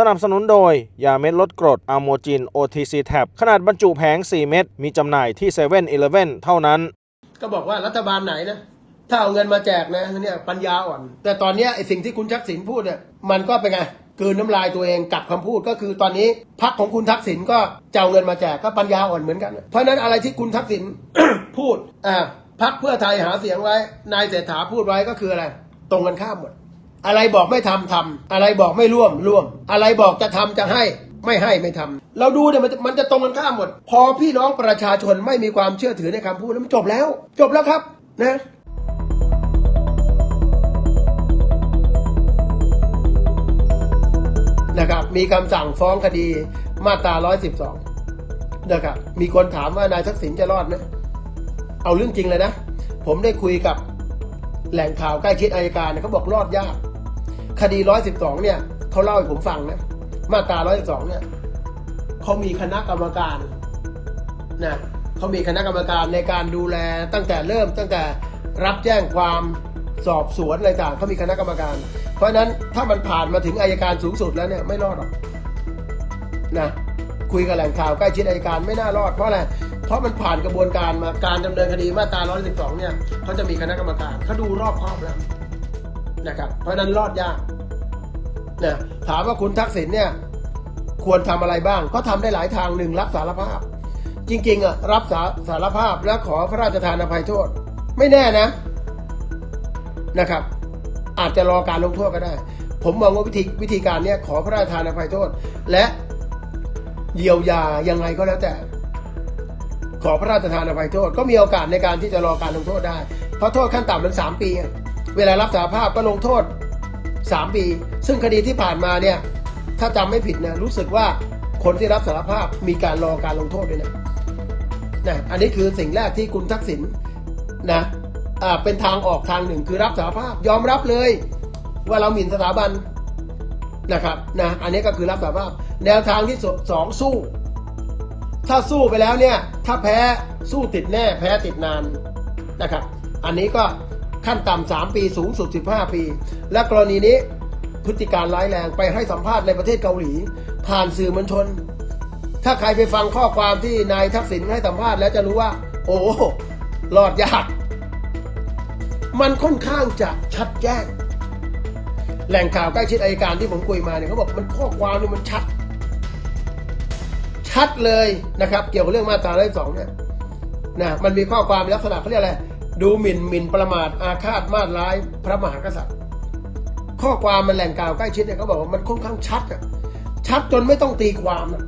สนับสนุนโดย ยาเม็ดลดกรดอะโมจิน OTC Tab ขนาดบรรจุแผง 4 เม็ดมีจำหน่ายที่7 e เ e ่ e อเท่านั้น ก็บอกว่ารัฐบาลไหนนะ ถ้าเอาเงินมาแจกนะเนี่ยปัญญาอ่อน แต่ตอนเนี้ยไอ้สิ่งที่คุณทักษิณพูดเนี่ยมันก็เป็นไงกลืนน้ำลายตัวเองกับคำพูดก็คือตอนนี้พักของคุณทักษิณก็จะเอาเงินมาแจกก็ปัญญาอ่อนเหมือนกัน เพราะฉะนั้นอะไรที่คุณทักษิณ พูดอ่าพักเพื่อไทยหาเสียงไว้นายเศรษฐาพูดไว้ก็คืออะไร ตรงกันข้ามหมด อะไรบอกไม่ทำทำอะไรบอกไม่ร่วมร่วม อะไรบอกจะทำจะให้ไม่ให้ไม่ทำเราดูเนี่ยมันจะมันจะตรงกันข้ามหมด พอพี่น้องประชาชนไม่มีความเชื่อถือในคำพูดแล้วมันจบแล้ว จบแล้วครับนะนะครับมีคำสั่งฟ้องคดีมาตรา 112 นะครับ มีคนถามว่านายทักษิณจะรอดไหมเอาเรื่องจริงเลยนะ ผมได้คุยกับแหล่งข่าวใกล้ชิดอายการเขาบอกรอดยาก คดี 112 เนี่ยเขาเล่าให้ผมฟังนะ มาตรา 112 เนี่ยเขามีคณะกรรมการนะเขามีคณะกรรมการในการดูแลตั้งแต่เริ่มตั้งแต่รับแจ้งความสอบสวนอะไรต่างเขามีคณะกรรมการ เพราะฉะนั้นถ้ามันผ่านมาถึงอายการสูงสุดแล้วเนี่ยไม่รอดหรอกนะคุยกับแหล่งข่าวใกล้ชิดอายการไม่น่ารอดเพราะอะไรเพราะมันผ่านกระบวนการมาการดำเนินคดีมาตรา112 เนี่ยเขาจะมีคณะกรรมการเขาดูรอบครอบแล้ว นะครับ เพราะนั้นรอดยากนะถามว่าคุณทักษิณเนี่ยควรทำอะไรบ้าง ก็ทำได้หลายทางหนึ่งรับสารภาพ จริงๆอะรับสาสารภาพแล้วขอพระราชทานอภัยโทษ ไม่แน่นะนะครับ อาจจะรอการลงโทษก็ได้ ผมมองว่าวิธีวิธีการเนี้ยขอพระราชทานอภัยโทษ และเยียวยายังไงก็แล้วแต่ ขอพระราชทานอภัยโทษ ก็มีโอกาสในการที่จะรอการลงโทษได้ เพราะโทษขั้นต่ำมันสามปีอะ เวลารับสารภาพก็ลงโทษสามปี ซึ่งคดีที่ผ่านมาเนี่ย ถ้าจำไม่ผิดนะรู้สึกว่าคนที่รับสารภาพมีการรอการลงโทษด้วยนะนะอันนี้คือสิ่งแรกที่คุณทักษิณนะอ่าเป็นทางออกทางหนึ่งคือรับสารภาพยอมรับเลย ว่าเราหมิ่นสถาบันนะครับนะอันนี้ก็คือรับสารภาพ แนวทางที่สองสู้ ถ้าสู้ไปแล้วเนี่ย ถ้าแพ้สู้ติดแน่ แพ้ติดนานนะครับ อันนี้ก็ ขั้นต่ำสามปีสูงสุด 15 ปี และกรณีนี้พฤติการร้ายแรงไปให้สัมภาษณ์ในประเทศเกาหลี ผ่านสื่อมวลชน ถ้าใครไปฟังข้อความที่นายทักษิณให้สัมภาษณ์แล้วจะรู้ว่า โอ้รอดยากมันค่อนข้างจะชัดแจ้ง แหล่งข่าวใกล้ชิดอายการที่ผมคุยมาเนี่ยเขาบอกมันข้อความนี่มันชัด ชัดเลยนะครับ เกี่ยวกับเรื่องมาตรา112เนี่ยนะมันมีข้อความลักษณะเขาเรียกอะไร ดูหมิ่นหมิ่นประมาทอาฆาตมาตร้ายพระมหากษัตริย์ ข้อความมันแหล่งข่าวใกล้ชิดเนี่ยเขาบอกว่ามันค่อนข้างชัดอะชัดจนไม่ต้องตีความอะ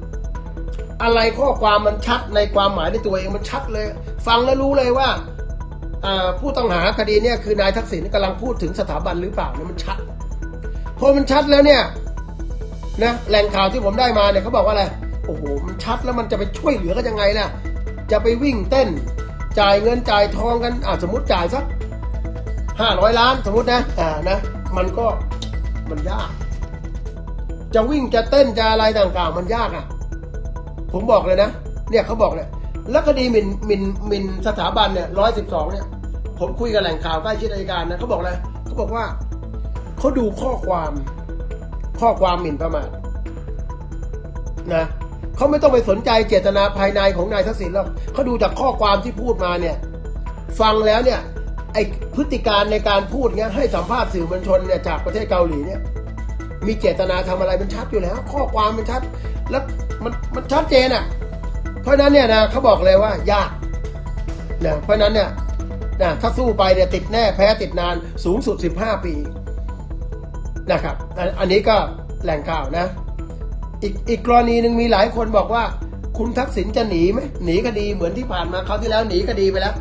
อะไรข้อความมันชัดในความหมายในตัวเองมันชัดเลย ฟังแล้วรู้เลยว่าอ่าผู้ต้องหาคดีเนี่ยคือนายทักษิณกำลังพูดถึงสถาบันหรือเปล่าเนี่ยมันชัดพอมันชัดแล้วเนี่ยนะแหล่งข่าวที่ผมได้มาเนี่ยเขาบอกว่าอะไรโอ้โหมันชัดแล้วมันจะไปช่วยเหลือกันยังไงล่ะจะไปวิ่งเต้น จ่ายเงินจ่ายทองกันอ่าสมมติจ่ายสักห้าร้อยล้านสมมตินะอ่านะมันก็มันยาก จะวิ่งจะเต้นจะอะไรต่างๆ มันยากอะ ผมบอกเลยนะ เนี่ยเขาบอกเลยแล้วคดีหมิ่นหมิ่นหมิ่นสถาบันเนี่ยร้อยสิบสองเนี่ย ผมคุยกับแหล่งข่าวใกล้ชิดอัยการนะเขาบอกเลยเขาบอกว่าเขาดูข้อความ ข้อความหมิ่นประมาทนะ เขาไม่ต้องไปสนใจเจตนาภายในของนายทักษิณหรอกเขาดูจากข้อความที่พูดมาเนี่ย ฟังแล้วเนี่ยไอพฤติการในการพูดเนี้ยให้สัมภาษณ์สื่อมวลชนเนี่ยจากประเทศเกาหลีเนี่ย มีเจตนาทำอะไรมันชัดอยู่แล้ว ข้อความมันชัด แล้วมันมันชัดเจนอะ เพราะนั้นเนี่ยนะเขาบอกเลยว่ายากนะเพราะนั้นเนี่ยนะถ้าสู้ไปเนี่ยติดแน่แพ้ติดนานสูงสุด 15 ปีนะครับ อันนี้ก็แหล่งข่าวนะ อีกอีกกรณีหนึ่งมีหลายคนบอกว่า คุณทักษิณจะหนีไหมหนีคดีเหมือนที่ผ่านมาเขาที่แล้วหนีคดีไปแล้ว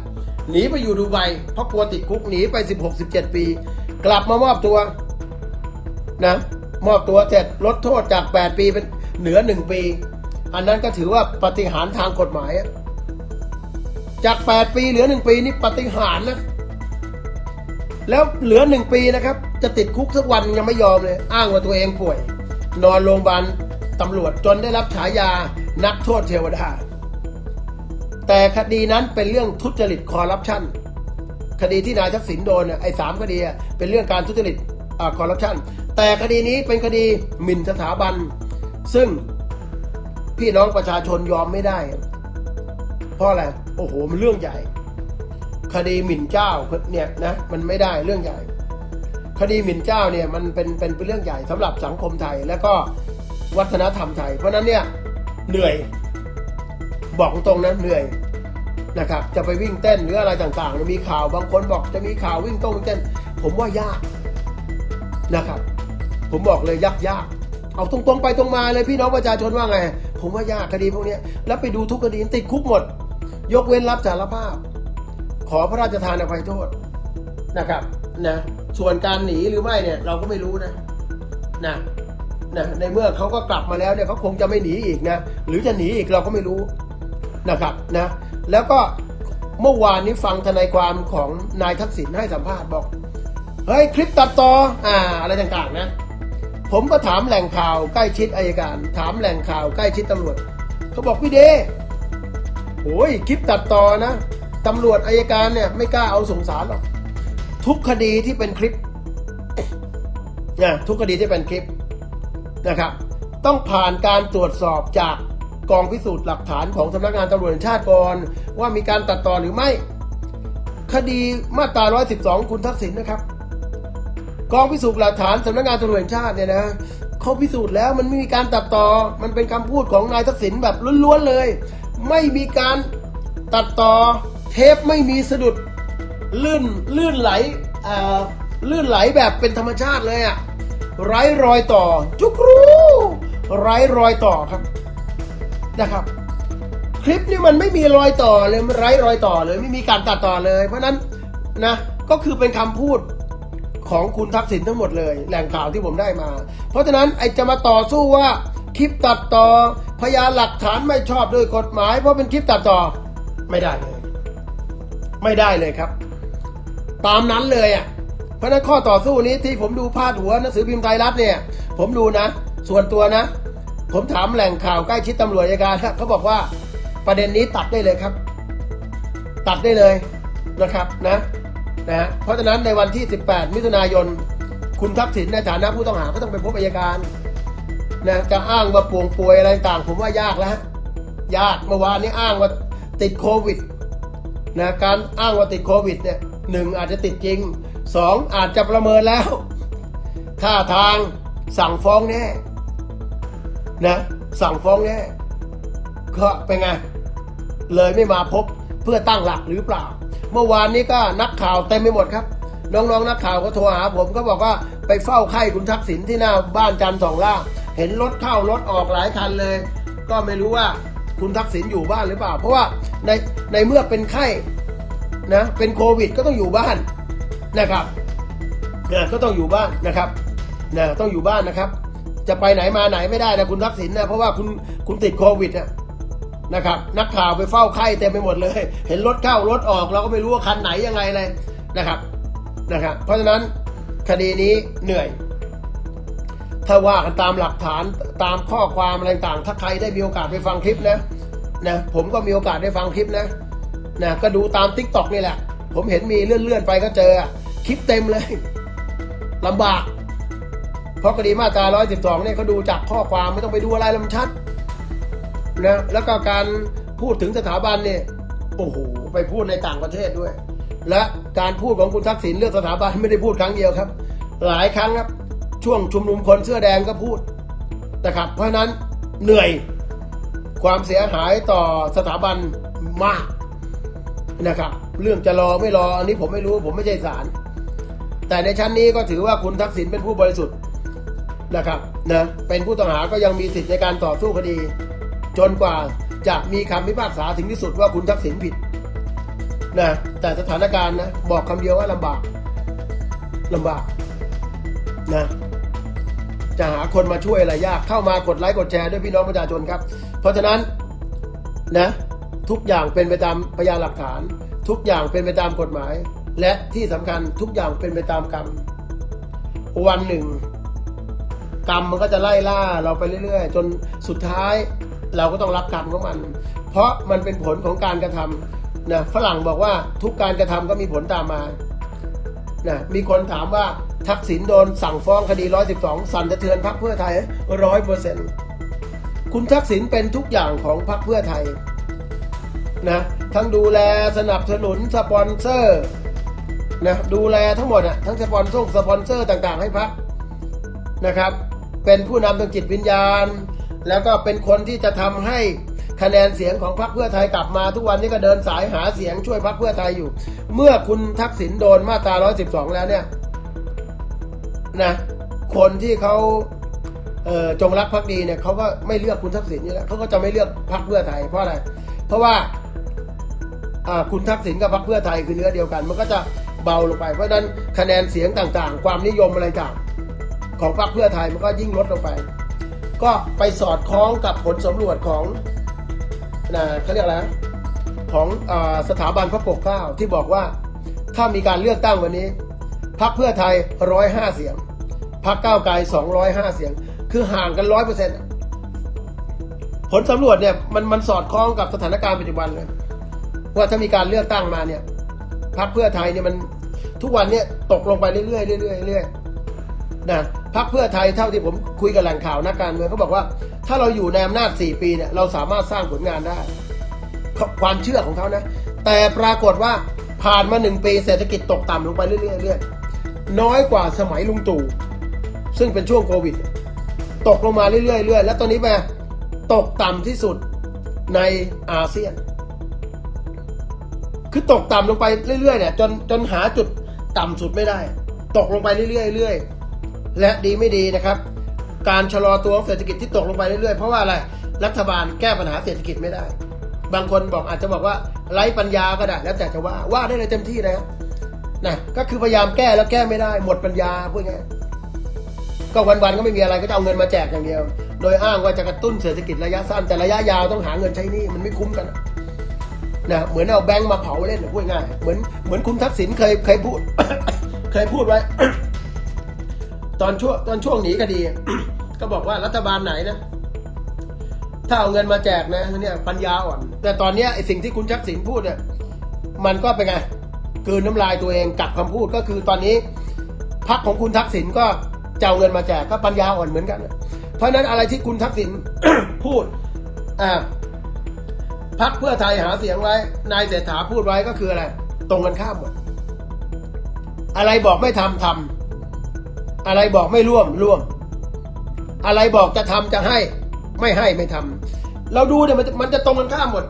หนีไปอยู่ดูไบเพราะกลัวติดคุกหนีไป 16-17 ปี กลับมามอบตัวนะมอบตัวเสร็จลดโทษจาก 8 ปีเป็นเหนือ 1 ปี อันนั้นก็ถือว่าปฏิหารทางกฎหมาย จาก 8 ปีเหลือ 1 ปีนี่ปฏิหารนะแล้วเหลือ 1 ปีนะครับ จะติดคุกสักวันยังไม่ยอมเลย อ้างว่าตัวเองป่วย นอนโรงพยาบาล ตำรวจจนได้รับฉายานักโทษเทวดา แต่คดีนั้นเป็นเรื่องทุจริตคอร์รัปชันคดีที่นายทักษิณโดนน่ะไอ้สามคดีเป็นเรื่องการทุจริตคอร์รัปชันแต่คดีนี้เป็นคดีหมิ่นสถาบัน ซึ่งพี่น้องประชาชนยอมไม่ได้ เพราะอะไรโอ้โห มันเรื่องใหญ่ คดีหมิ่นเจ้าเนี่ยนะมันไม่ได้เรื่องใหญ่ คดีหมิ่นเจ้าเนี่ยมันเป็นเป็นเป็นเรื่องใหญ่สำหรับสังคมไทย และก็ วัฒนธรรมไทย เพราะนั้นเนี่ยเหนื่อยบอกตรงนะเหนื่อยนะครับ จะไปวิ่งเต้นหรืออะไรต่างๆ มีข่าวบางคนบอกจะมีข่าววิ่งต้งเต้น ผมว่ายากนะครับ ผมบอกเลยยากยากเอาตรงๆไปตรงมาเลยพี่น้องประชาชนว่าไง ผมว่ายากคดีพวกนี้แล้วไปดูทุกคดีติดคุกหมด ยกเว้นรับสารภาพ ขอพระราชทานอภัยโทษนะครับนะส่วนการหนีหรือไม่เนี่ยเราก็ไม่รู้นะนะ นะในเมื่อเขาก็กลับมาแล้วเนี่ยเขาคงจะไม่หนีอีกนะหรือจะหนีอีกเราก็ไม่รู้นะครับนะแล้วก็เมื่อวานนี้ฟังทนายความของนายทักษิณให้สัมภาษณ์บอกเฮ้ยคลิปตัดต่ออ่าอะไรต่างๆนะ ผมก็ถามแหล่งข่าวใกล้ชิดอายการ ถามแหล่งข่าวใกล้ชิดตำรวจเขาบอกพี่เดโอ้ยคลิปตัดต่อนะตำรวจอายการเนี่ยไม่กล้าเอาส่งสารหรอกทุกคดีที่เป็นคลิปนี่ยทุกคดีที่เป็นคลิป นะครับ ต้องผ่านการตรวจสอบจากกองพิสูจน์หลักฐานของสำนักงานตำรวจแห่งชาติก่อนว่ามีการตัดต่อหรือไม่ คดีมาตรา 112 คุณทักษิณนะครับ กองพิสูจน์หลักฐานสำนักงานตำรวจแห่งชาติเนี่ยนะเขาพิสูจน์แล้วมันไม่มีการตัดต่อ มันเป็นคำพูดของนายทักษิณแบบล้วนๆเลย ไม่มีการตัดต่อเทปไม่มีสะดุดลื่นลื่นไหลเอ่อลื่นไหลแบบเป็นธรรมชาติเลยอะ ไร้รอยต่อ จุกรูไร้รอยต่อครับนะครับ คลิปนี่มันไม่มีรอยต่อเลยมันไร้รอยต่อเลยไม่มีการตัดต่อเลย เพราะนั้นนะก็คือเป็นคำพูดของคุณทักษิณทั้งหมดเลยแหล่งข่าวที่ผมได้มา เพราะฉะนั้นไอจะมาต่อสู้ว่าคลิปตัดต่อพยานหลักฐานไม่ชอบด้วยกฎหมาย เพราะเป็นคลิปตัดต่อไม่ได้เลย ไม่ได้เลยครับ ตามนั้นเลยอะ ราะฉะนั้นข้อต่อสู้นี้ที่ผมดูพาดหัวหนังสือพิมพ์ไทยรัฐเนี่ย ผมดูนะ ส่วนตัวนะ ผมถามแหล่งข่าวใกล้ชิดตำรวจอัยการเขาบอกว่าประเด็นนี้ตัดได้เลยครับ ตัดได้เลยนะครับนะนะเพราะฉะนั้นในวันที่ 18 มิถุนายน คุณทักษิณในฐานะผู้ต้องหาก็ต้องไปพบอัยการนะจะอ้างว่าป่วงป่วยอะไรต่างผมว่ายากแล้วฮะยากเมื่อวานนี้อ้างว่าติดโควิดนะการอ้างว่าติดโควิดเนี่ยหนึ่งอาจจะติดจริง สองอาจจะประเมินแล้วท่าทางสั่งฟ้องแน่นะสั่งฟ้องแน่ก็เป็นไง เลยไม่มาพบเพื่อตั้งหลักหรือเปล่า เมื่อวานนี้ก็นักข่าวเต็มไปหมดครับ น้องๆนักข่าวก็โทรหาผมก็บอกว่าไปเฝ้าไข้คุณทักษิณที่หน้าบ้านจันทร์สองล่า เห็นรถเข้ารถออกหลายคันเลย ก็ไม่รู้ว่าคุณทักษิณอยู่บ้านหรือเปล่า เพราะว่าในในเมื่อเป็นไข้นะเป็นโควิดก็ต้องอยู่บ้าน นะครับนะก็ต้องอยู่บ้านนะครับนะต้องอยู่บ้านนะครับ จะไปไหนมาไหนไม่ได้นะคุณทักษิณนะเพราะว่าคุณคุณติดโควิดนะนะครับ นักข่าวไปเฝ้าไข้เต็มไปหมดเลย เห็นรถเข้ารถออกเราก็ไม่รู้ว่าคันไหนยังไงเลยนะครับนะครับ เพราะฉะนั้นคดีนี้เหนื่อย ถ้าว่ากันตามหลักฐานตามข้อความอะไรต่างถ้าใครได้มีโอกาสไปฟังคลิปนะนะผมก็มีโอกาสได้ฟังคลิปนะนะก็ดูตามทิกตอกนี่แหละ ผมเห็นมีเลื่อนๆไปก็เจอ คลิปเต็มเลยลำบาก เพราะคดีมาตรา 112 เนี่ยเขาดูจากข้อความไม่ต้องไปดูอะไรล้วมันชัดนะแล้วก็การพูดถึงสถาบันเนี่ยโอ้โหไปพูดในต่างประเทศด้วย และการพูดของคุณทักษิณเรื่องสถาบันไม่ได้พูดครั้งเดียวครับ หลายครั้งครับ ช่วงชุมนุมคนเสื้อแดงก็พูดนะครับ เพราะฉะนั้นเหนื่อยความเสียหายต่อสถาบันมากนะครับ เรื่องจะรอไม่รออันนี้ผมไม่รู้ผมไม่ใช่ศาล แต่ในชั้นนี้ก็ถือว่าคุณทักษิณเป็นผู้บริสุทธิ์นะครับนะเป็นผู้ต้องหาก็ยังมีสิทธิ์ในการต่อสู้คดี จนกว่าจะมีคำพิพากษาถึงที่สุดว่าคุณทักษิณผิดนะแต่สถานการณ์นะบอกคำเดียวว่าลำบากลำบากนะจะหาคนมาช่วยอะไรยากเข้ามากดไลค์กดแชร์ด้วยพี่น้องประชาชนครับ เพราะฉะนั้นนะทุกอย่างเป็นไปตามพยานหลักฐาน ทุกอย่างเป็นไปตามกฎหมาย และที่สำคัญทุกอย่างเป็นไปตามกรรม วันหนึ่ง กรรมมันก็จะไล่ล่าเราไปเรื่อยๆ จนสุดท้ายเราก็ต้องรับกรรมของมัน เพราะมันเป็นผลของการกระทำนะฝรั่งบอกว่าทุกการกระทำก็มีผลตามมานะมีคนถามว่าทักษิณโดนสั่งฟ้องคดี 112 สั่นสะเทือนพักเพื่อไทยร้อยเปอร์เซ็นต์คุณทักษิณเป็นทุกอย่างของพักเพื่อไทยนะทั้งดูแลสนับสนุนสปอนเซอร์ นะดูแลทั้งหมดอะทั้งสปอนเซอร์สปอนเซอร์ต่างๆ ให้พักนะครับ เป็นผู้นำทางจิตวิญญาณ แล้วก็เป็นคนที่จะทำให้คะแนนเสียงของพรรคเพื่อไทยกลับมา ทุกวันนี้ก็เดินสายหาเสียงช่วยพรรคเพื่อไทยอยู่ เมื่อคุณทักษิณโดนมาตรา112 แล้วเนี่ยนะคนที่เขาเจงรักภักดีเนี่ยเขาก็ไม่เลือกคุณทักษิณอยู่แล้วเขาก็จะไม่เลือกพรรคเพื่อไทยเพราะอะไร เพราะว่าอ่าคุณทักษิณกับพรรคเพื่อไทยคือเนื้อเดียวกัน มันก็จะ เบาลงไป เพราะฉะนั้นคะแนนเสียงต่างๆ ความนิยมอะไรต่างของพรรคเพื่อไทยมันก็ยิ่งลดลงไป ก็ไปสอดคล้องกับผลสำรวจของนะเขาเรียกอะไรของอสถาบันพระปกเกล้าที่บอกว่าถ้ามีการเลือกตั้งวันนี้พรรคเพื่อไทยร้อยห้าเสียงพรรคก้าวไกลสองร้อยห้าเสียง คือห่างกันร้อยเปอร์เซ็นต์ผลสำรวจเนี่ยมันมันสอดคล้องกับสถานการณ์ปัจจุบันเลยว่าถ้ามีการเลือกตั้งมาเนี่ย พรรคเพื่อไทยเนี่ยมันทุกวันเนี่ยตกลงไปเรื่อยๆเรื่อยๆเรื่อยๆนะพรรคเพื่อไทยเท่าที่ผมคุยกับแหล่งข่าวนักการเมืองเขาบอกว่า ถ้าเราอยู่ในอำนาจ 4 ปีเนี่ยเราสามารถสร้างผลงานได้ ความเชื่อของเขานะ แต่ปรากฏว่าผ่านมาหนึ่งปีเศรษฐกิจตกต่ำลงไปเรื่อยๆเรื่อยๆน้อยกว่าสมัยลุงตู่ซึ่งเป็นช่วงโควิด ตกลงมาเรื่อยๆเรื่อยๆแล้วตอนนี้มาตกต่ำที่สุดในอาเซียน คือตกต่ำลงไปเรื่อยๆเนี่ยจนจนหาจุดต่ำสุดไม่ได้ ตกลงไปเรื่อยๆเรื่อยๆและดีไม่ดีนะครับ การชะลอตัวของเศรษฐกิจที่ตกลงไปเรื่อยๆเพราะว่าอะไรรัฐบาลแก้ปัญหาเศรษฐกิจไม่ได้ บางคนบอกอาจจะบอกว่าไร้ปัญญาก็ได้แล้วแต่จะว่าว่าได้เลยเต็มที่นะนะก็คือพยายามแก้แล้วแก้ไม่ได้ หมดปัญญาพูดง่ายก็วันๆก็ไม่มีอะไรก็จะเอาเงินมาแจกอย่างเดียว โดยอ้างว่าจะกระตุ้นเศรษฐกิจระยะสั้นแต่ระยะยาวต้องหาเงินใช้นี้มันไม่คุ้มกันอะ นะเหมือนเอาแบงค์มาเผาเล่นนะพูดง่ายเหมือนเหมือนคุณทักษิณเคยเคยพูด เคยพูดไว้ ตอนช่วงตอนช่วงหนีคดี ก็บอกว่ารัฐบาลไหนนะถ้าเอาเงินมาแจกนะเนี่ยปัญญาอ่อน แต่ตอนนี้ไอสิ่งที่คุณทักษิณพูดเนี่ยมันก็เป็นไงกืนน้ำลายตัวเองกับคำพูดก็คือตอนนี้พักของคุณทักษิณก็จะเอาเงินมาแจกก็ปัญญาอ่อนเหมือนกัน เพราะนั้นอะไรที่คุณทักษิณพูดอ่า พักเพื่อไทยหาเสียงไว้ นายเศรษฐาพูดไว้ก็คืออะไร ตรงกันข้ามหมด อะไรบอกไม่ทำทำอะไรบอกไม่ร่วมร่วม อะไรบอกจะทำจะให้ ไม่ให้ไม่ทำเราดูเนี่ยมันจะมันจะตรงกันข้ามหมด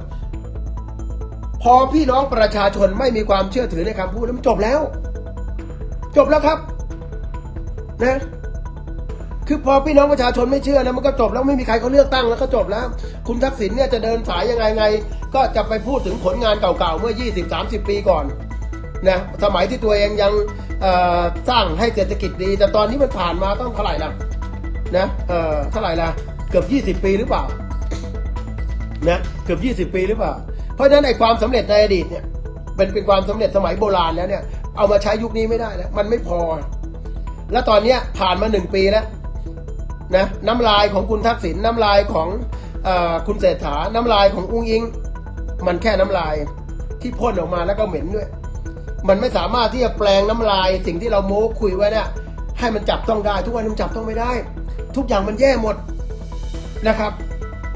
พอพี่น้องประชาชนไม่มีความเชื่อถือในคำพูดแล้วมันจบแล้ว จบแล้วครับ นะ คือพอพี่น้องประชาชนไม่เชื่อนะมันก็จบแล้วไม่มีใครเขาเลือกตั้งแล้วก็จบแล้ว คุณทักษิณเนี่ยจะเดินสายยังไงไง ก็จะไปพูดถึงผลงานเก่าๆเมื่อ 20-30 ปีก่อนนะสมัยที่ตัวเองยังสร้างให้เศรษฐกิจดี แต่ตอนนี้มันผ่านมาต้องเท่าไหร่ละนะเอ่อเท่าไหร่ละเกือบ 20 ปีหรือเปล่านะเกือบ 20 ปีหรือเปล่า เพราะฉะนั้นไอ้ความสำเร็จในอดีตเนี่ยเป็นเป็นความสำเร็จสมัยโบราณแล้วเนี่ยเอามาใช้ยุคนี้ไม่ได้แล้วมันไม่พอ แล้วตอนเนี้ยผ่านมาหนึ่งปีแล้ว นะน้ำลายของคุณทักษิณน้ำลายของอคุณเศรษฐาน้ำลายของอุ้งอิง มันแค่น้ำลายที่พ่นออกมาแล้วก็เหม็นด้วย มันไม่สามารถที่จะแปลงน้ำลายสิ่งที่เราโม้คุยไว้เนี่ยให้มันจับต้องได้ ทุกวันนี้มันจับต้องไม่ได้ ทุกอย่างมันแย่หมดนะครับ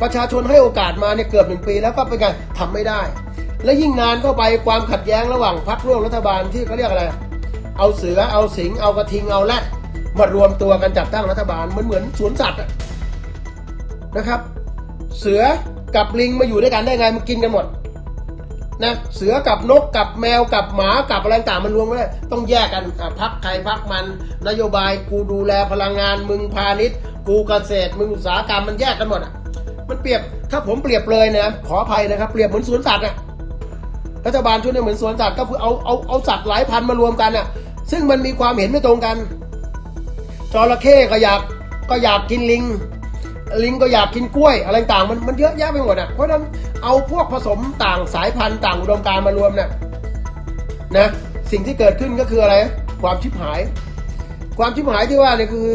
ประชาชนให้โอกาสมาเนี่ยเกือบหนึ่งปีแล้วก็เป็นการทำไม่ได้ และยิ่งนานเข้าไปความขัดแย้งระหว่างพรรคร่วมรัฐบาลที่เขาเรียกอะไร เอาเสือเอาสิงเอากระทิงเอาแรด มารวมตัวกันจัดตั้งรัฐบาลเหมือนเหมือนสวนสัตว์นะครับ เสือกับลิงมาอยู่ด้วยกันได้ไงมันกินกันหมดนะเสือกับนกกับแมวกับหมากับอะไรต่างมันรวมไม่ได้ต้องแยกกันพักใครพักมัน นโยบายกูดูแลพลังงานมึงพาณิชย์ กูเกษตรมึงอุตสาหกรรมมันแยกกันหมดอะมันเปรียบถ้าผมเปรียบเลยนะขออภัยนะครับ เปรียบเหมือนสวนสัตว์อะรัฐบาลชุดนี้เหมือนสวนสัตว์ก็คือเอาเอาเอาสัตว์หลายพันมารวมกันอะซึ่งมันมีความเห็นไม่ตรงกัน ระเข้ก็อยากก็อยากกินลิง ลิงก็อยากกินกล้วย อะไรต่างมันมันเยอะแยะไปหมดอะเพราะฉะนั้นเอาพวกผสมต่างสายพันธุ์ต่างอุดมการมารวมเนี่ยนะสิ่งที่เกิดขึ้นก็คืออะไร ความชิบหาย ความชิบหายที่ว่าเนี่ยคือ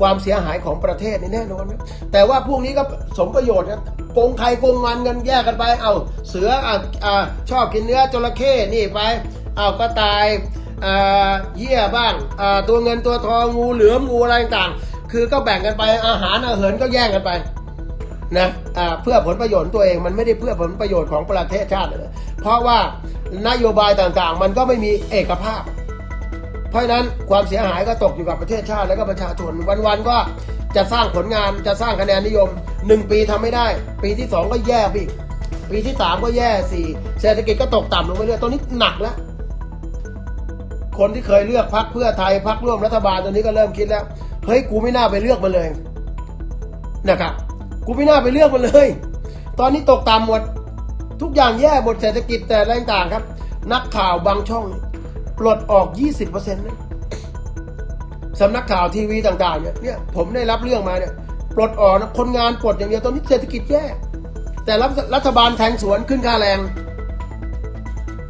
ความเสียหายของประเทศนี่แน่นอนนะแต่ว่าพวกนี้ก็สมประโยชน์นะโกงใครโกงมันกันแยกกันไป เอาเสืออะอ่าชอบกินเนื้อจระเข้นี่ไป เอาก็ตายอ่า เหี้ยบ้างอ่าตัวเงินตัวทองงูเหลือมงูอะไรต่างๆคือก็แบ่งกันไปอาหารอาเหินก็แย่งกันไปนะอ่าเพื่อผลประโยชน์ตัวเองมันไม่ได้เพื่อผลประโยชน์ของประเทศชาติเลยเพราะว่านโยบายต่างๆ มันก็ไม่มีเอกภาพ เพราะฉะนั้นความเสียหายก็ตกอยู่กับประเทศชาติและก็ประชาชนวันๆก็จะสร้างผลงานจะสร้างคะแนนนิยมหนึ่งปีทำไม่ได้ ปีที่สองก็แย่ไปอีกปีที่สามก็แย่สี่เศรษฐกิจก็ตกต่ำลงไปเรื่อยตอนนี้หนักแล้ว คนที่เคยเลือกพักเพื่อไทยพักร่วมรัฐบาลตอนนี้ก็เริ่มคิดแล้วเฮ้ยกูไม่น่าไปเลือกมันเลยนะครับกูไม่น่าไปเลือกมันเลย ตอนนี้ตกต่ำหมดทุกอย่างแย่หมดเศรษฐกิจแต่อะไรต่างครับ นักข่าวบางช่องปลดออก 20%นะสำนักข่าวทีวีต่างๆเนี่ยเนี่ยผมได้รับเรื่องมาเนี่ยปลดออกนะคนงานปลดอย่างเดียวตอนนี้เศรษฐกิจแย่แต่รัฐรัฐบาลแทงสวนขึ้นค่าแรง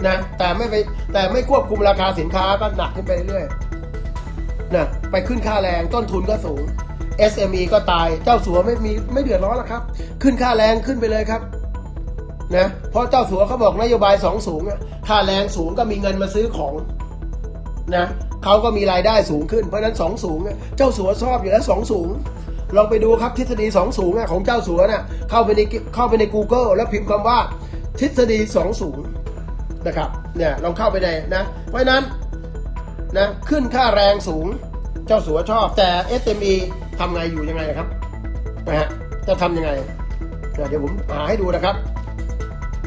นะแต่ไม่ไปแต่ไม่ควบคุมราคาสินค้าก็หนักขึ้นไปเรื่อยๆนะไปขึ้นค่าแรงต้นทุนก็สูง SME ก็ตายเจ้าสัวไม่มีไม่เดือดร้อนแล้วครับ ขึ้นค่าแรงขึ้นไปเลยครับนะเพราะเจ้าสัวเขาบอกนโยบายสองสูงอะค่าแรงสูงก็มีเงินมาซื้อของนะเขาก็มีรายได้สูงขึ้นเพราะนั้นสองสูงอะเจ้าสัวชอบอยู่แล้วสองสูงลองไปดูครับทฤษฎีสองสูงของเจ้าสัวน่ะเข้าไปในเข้าไปใน Google แล้วพิมพ์คำว่าทฤษฎีสองสูง นะครับเนี่ยลองเข้าไปในนะเพราะนั้นนะขึ้นค่าแรงสูงเจ้าสัวชอบ แต่ SME ทำไงอยู่ยังไงนะครับนะฮะจะทำยังไงเดี๋ยวผมหาให้ดูนะครับ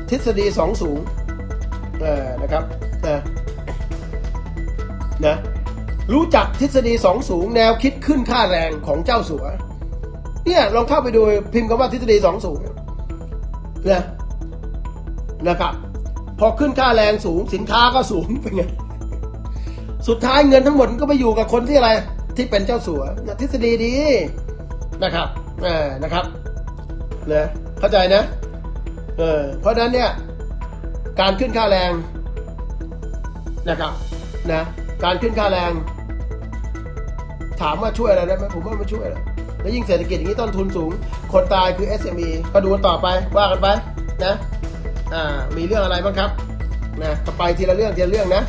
ทฤษฎีสองสูงเออนะครับเออนะรู้จักทฤษฎีสองสูงแนวคิดขึ้นค่าแรงของเจ้าสัวเนี่ยลองเข้าไปดูพิมพ์คำว่าทฤษฎีสองสูงเนี่ยนะครับ พอขึ้นค่าแรงสูงสินค้าก็สูงเป็นไงสุดท้ายเงินทั้งหมดก็ไปอยู่กับคนที่อะไรที่เป็นเจ้าสัวนะทฤษฎีดีนะครับเออนะครับนะเข้าใจนะเออเพราะนั้นเนี่ยการขึ้นค่าแรงนะครับนะการขึ้นค่าแรง ถามว่าช่วยอะไรได้ไหมผมว่าไม่ช่วยแล้วยิ่งเศรษฐกิจอย่างนี้ต้นทุนสูง คนตายคือ SME ก็ดูกันต่อไปว่ากันไปนะ อ่ามีเรื่องอะไรบ้างครับนะไปทีละเรื่องทีละเรื่องนะ